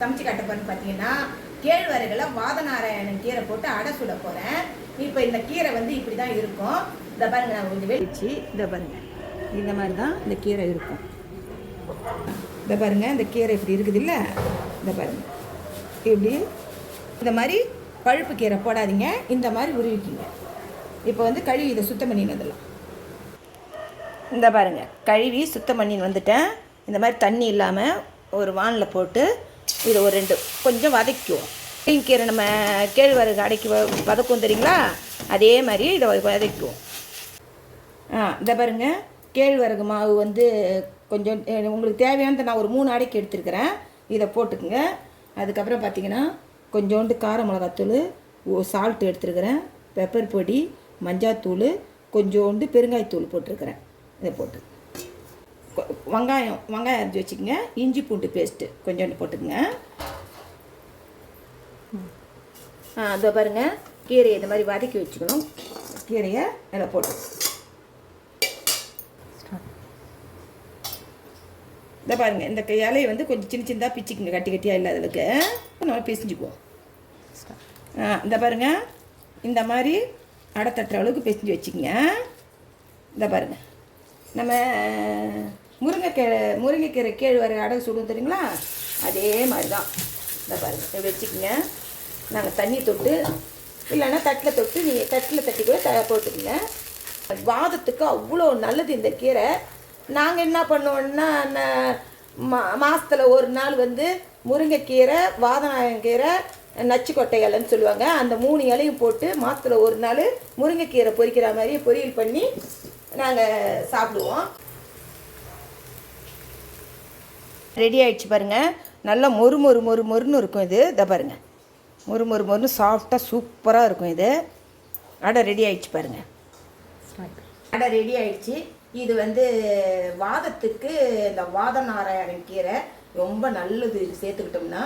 சமைச்சு கட்ட பார்த்தீங்கன்னா கேழ்வரகுல வாதநாராயணன் கீரை போட்டு அடை சுட போகிறேன் இப்போ இந்த கீரை வந்து இப்படி தான் இருக்கும். இந்த பாருங்க நான் கொஞ்சம் வெளிச்சு இந்த பாருங்க. இந்த மாதிரி தான் இந்த கீரை இருக்கும். இந்த பாருங்க இந்த கீரை இப்படி இருக்குது இல்லை இந்த பாருங்க. இப்படி. இந்த மாதிரி பழுப்பு கீரை போடாதீங்க. இந்த மாதிரி உருவிக்கிங்க. இப்போ வந்து கழுவி இதை சுத்தம் பண்ணினதெல்லாம் இந்த பாருங்கள் கழுவி சுத்தம் பண்ணின்னு வந்துட்டேன். இந்த மாதிரி தண்ணி இல்லாமல் ஒரு வானில் போட்டு இதை ஒரு ரெண்டு. கொஞ்சம் வதக்கிவோம் கீரை நம்ம கேழ்வரகு அடைக்கி வ- தெரியுங்களா? அதே மாதிரி இதை வதக்குவோம் ஆ இந்த பாருங்க. கேழ்வரகு மாவு வந்து கொஞ்சம் உங்களுக்கு தேவையானதை நான் ஒரு மூணு அடைக்கி எடுத்துருக்கிறேன். இதை போட்டுக்குங்க. அதுக்கப்புறம் பார்த்தீங்கன்னா கொஞ்சோண்டு கார மிளகாத்தூள் சால்ட் எடுத்துருக்கிறேன். பெப்பர் பொடி மஞ்சாத்தூள் கொஞ்சோண்டு பெருங்காயத்தூள் போட்டிருக்கிறேன். இதை போட்டு. வெங்காயம் வெங்காயம் அரைச்சி வச்சுக்கோங்க. இஞ்சி பூண்டு பேஸ்ட்டு கொஞ்சோண்டு போட்டுக்கோங்க. ஆ அதோ பாருங்க. கீரையை இந்த மாதிரி வதக்கி வச்சுக்கணும். கீரையை அதில் போட்டு. இந்த பாருங்க. இந்த இலையை வந்து கொஞ்சம் சின்ன சின்னதாக பிச்சுக்குங்க. கட்டி கட்டியாக இல்லாததுக்கு நம்ம பிசிஞ்சுக்குவோம். ஆ இந்த பாருங்க. இந்த மாதிரி அடை தட்டுற அளவுக்கு பிசிஞ்சு வச்சுக்கோங்க. இந்த பாருங்க. நம்ம முருங்கைக்கீரை முருங்கைக்கீரை கேழ்வரை அடை சுடும் தெரியுங்களா? அதே மாதிரி தான் இந்த பாருங்க வச்சுக்கோங்க. நாங்கள் தண்ணி தொட்டு இல்லைன்னா தட்டில் தொட்டு நீங்கள் தட்டில் தட்டி கூட த போட்டுக்கோங்க. வாதத்துக்கு அவ்வளோ நல்லது இந்த கீரை. நாங்கள் என்ன பண்ணுவோம்னா மா மாதத்தில் ஒரு நாள் வந்து முருங்கைக்கீரை வாதநாயகங்கீரை நச்சுக்கொட்டை இலைன்னு சொல்லுவாங்க. அந்த மூணு இலையும் போட்டு மாதத்தில் ஒரு நாள் முருங்கைக்கீரை பொரிக்கிற மாதிரி பொரியல் பண்ணி நாங்கள் சாப்பிடுவோம். ரெடி ஆயிடுச்சு பாருங்க. நல்லா மொறு மொறு மொறு மொறுன்னு இருக்கும் இது. இதை பாருங்க. மொறு மொறு மொறுன்னு சாஃப்டாக சூப்பராக இருக்கும் இது. அடை ரெடி ஆயிடுச்சு பாருங்க. அடை ரெடி ஆயிடுச்சு. இது வந்து வாதத்துக்கு இந்த வாத நாராயணன் கீரை ரொம்ப நல்லது. இது சேர்த்துக்கிட்டோம்னா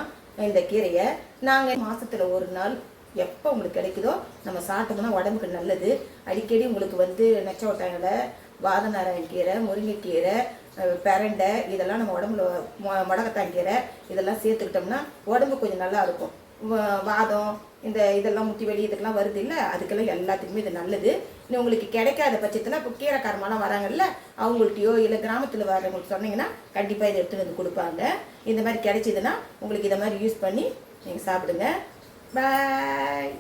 இந்த கீரையை நாங்கள் மாசத்துல ஒரு நாள் எப்போ உங்களுக்கு கிடைக்குதோ நம்ம சாப்பிட்டோம்னா உடம்புக்கு நல்லது. அடிக்கடி உங்களுக்கு வந்து நெச்சோட்டாங்கல வாத நாராயண கீரை முருங்கைக்கீரை பெரண்டை இதெல்லாம் நம்ம உடம்புல மொ- முடக்கத்தான் கீரை இதெல்லாம் சேர்த்துக்கிட்டோம்னா உடம்பு கொஞ்சம் நல்லா இருக்கும். வாதம் இந்த இதெல்லாம் முட்டி வெளி இதுக்கெல்லாம் வருது இல்லை அதுக்கெல்லாம் எல்லாத்துக்குமே இது நல்லது. இன்னும் உங்களுக்கு கிடைக்காத பட்சத்தில் இப்போ கீரைக்காரமெல்லாம் வராங்கல்ல அவங்கள்ட்டயோ இல்லை கிராமத்தில் வரவங்களுக்கு சொன்னீங்கன்னா கண்டிப்பாக இதை எடுத்துகிட்டு வந்து கொடுப்பாங்க. இந்த மாதிரி கிடைச்சிதுன்னா உங்களுக்கு இதை மாதிரி யூஸ் பண்ணி நீங்கள் சாப்பிடுங்க. Bye.